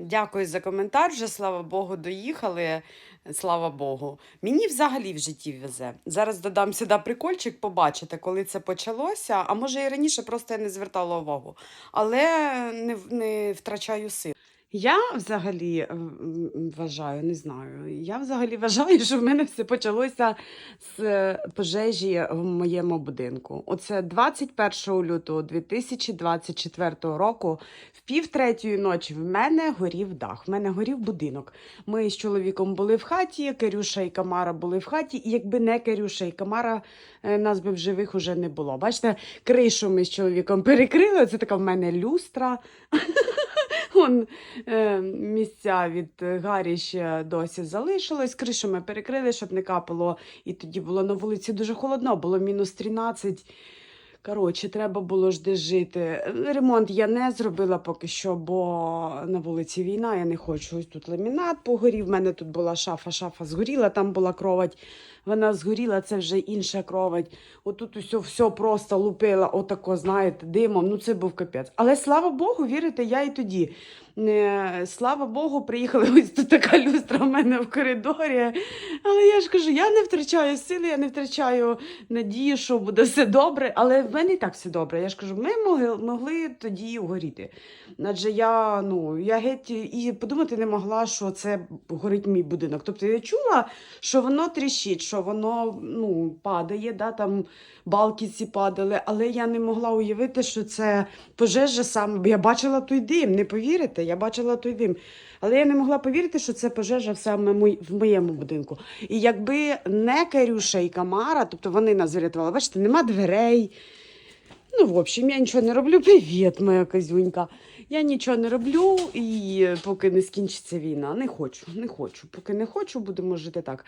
Дякую за коментар. Вже слава Богу, доїхали. Слава Богу. Мені взагалі в житті везе. Зараз додам сюди прикольчик, побачите, коли це почалося. А може і раніше просто я не звертала увагу. Але не, не втрачаю сил. Я взагалі е, вважаю, не знаю. Я взагалі вважаю, що в мене все почалося з е, пожежі в моєму будинку. Оце 21 лютого 2024 року, в пів третьої ночі в мене горів дах. В мене горів будинок. Ми з чоловіком були в хаті, Керюша і Камара були в хаті. І якби не Керюша і Камара, е, нас би в живих уже не було. Бачите, кришу ми з чоловіком перекрили. Це така в мене люстра. Он е, місця від Гарі ще досі залишилось. Кришу ми перекрили, щоб не капало. І тоді було на вулиці дуже холодно, було мінус 13. Коротше, треба було ж десь жити. Ремонт я не зробила поки що, бо на вулиці війна, я не хочу. Ось тут ламінат погорів. В мене тут була шафа, шафа згоріла, там була кровать. Вона згоріла, це вже інша кровать. Отут усе, все просто лупила, отако, знаєте, димом. Ну це був капець. Але слава Богу, вірите, я і тоді. Слава Богу, приїхали ось тут така люстра в мене в коридорі. Але я ж кажу, я не втрачаю сили, я не втрачаю надію, що буде все добре. Але в мене і так все добре. Я ж кажу, ми могли, могли тоді угоріти. Адже я, ну, я геть і подумати не могла, що це горить мій будинок. Тобто я чула, що воно тріщить, що воно ну, падає, да, там балки ці падали, але я не могла уявити, що це пожежа саме. Я бачила той дим, не повірите, я бачила той дим. Але я не могла повірити, що це пожежа саме в моєму будинку. І якби не Карюша і Камара, тобто вони нас врятували, бачите, нема дверей. Ну, в общем, я нічого не роблю. Привіт, моя козюнька. Я нічого не роблю, і поки не скінчиться війна. Не хочу, не хочу. Поки не хочу, будемо жити так.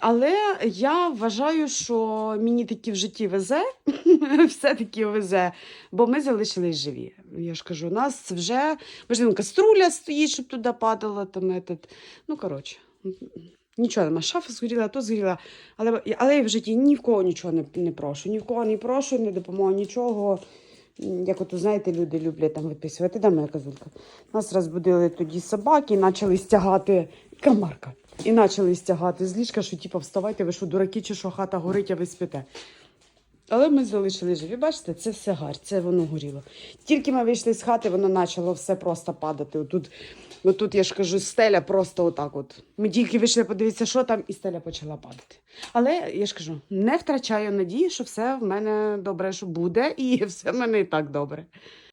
Але я вважаю, що мені таки в житті везе, все-таки везе, бо ми залишились живі. Я ж кажу, у нас вже можливо, каструля стоїть, щоб туди падала. Там, этот. Ну, коротше. Нічого нема, шафа згоріла, то згоріла. Але, але я в житті ні в кого нічого не, не прошу. Ні в кого не прошу, не допомогу нічого. Як от, знаєте, люди люблять там виписувати. Де моя козулька? Нас розбудили тоді собаки почали стягати камарка. І почали стягати з ліжка, що типу, вставайте, ви що, дураки, чи що хата горить, а ви спите. Але ми залишили живі. Бачите, це все гар, це воно горіло. Тільки ми вийшли з хати, воно почало все просто падати. Отут, отут я ж кажу, стеля просто отак. От. Ми тільки вийшли подивитися, що там, і стеля почала падати. Але я ж кажу, не втрачаю надії, що все в мене добре, що буде, і все в мене і так добре.